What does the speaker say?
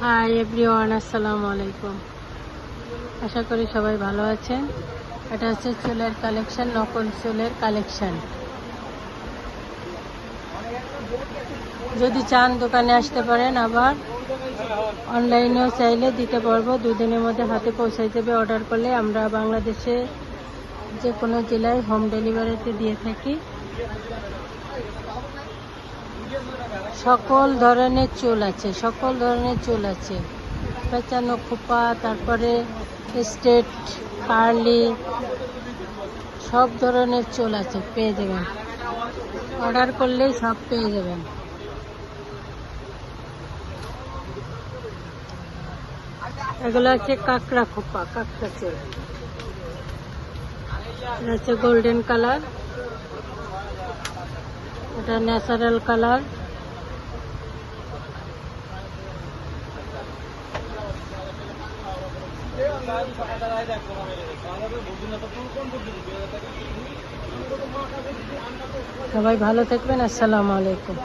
Hi everyone আসসালামু আলাইকুম আশা করি সবাই ভালো আছেন। এটা হচ্ছে চুলের কালেকশন নকল চুলের কালেকশন যদি চান দোকানে আসতে পারেন আবার। অনলাইনেও চাইলে দিতে পারব। দুদিনের মধ্যে হাতে পৌঁছে যাবে অর্ডার করলে। আমরা বাংলাদেশে যে কোনো জেলায় হোম ডেলিভারিতে দিয়ে থাকি। সকল ধরনের চুল আছে, সকল ধরনের চুল আছে। পেঁচানো খোপা, তারপরে স্ট্রেট, কার্লি, সব ধরনের চুল আছে, পেয়ে যাবেন। অর্ডার করলেই সব পেয়ে যাবেন। এগুলো আছে কাঁকড়া খোপা, কাঁকড়া চুল। হচ্ছে গোল্ডেন কালার এটা ন্যাচারাল কালার। সবাই ভালো থাকবেন আসসালামু আলাইকুম।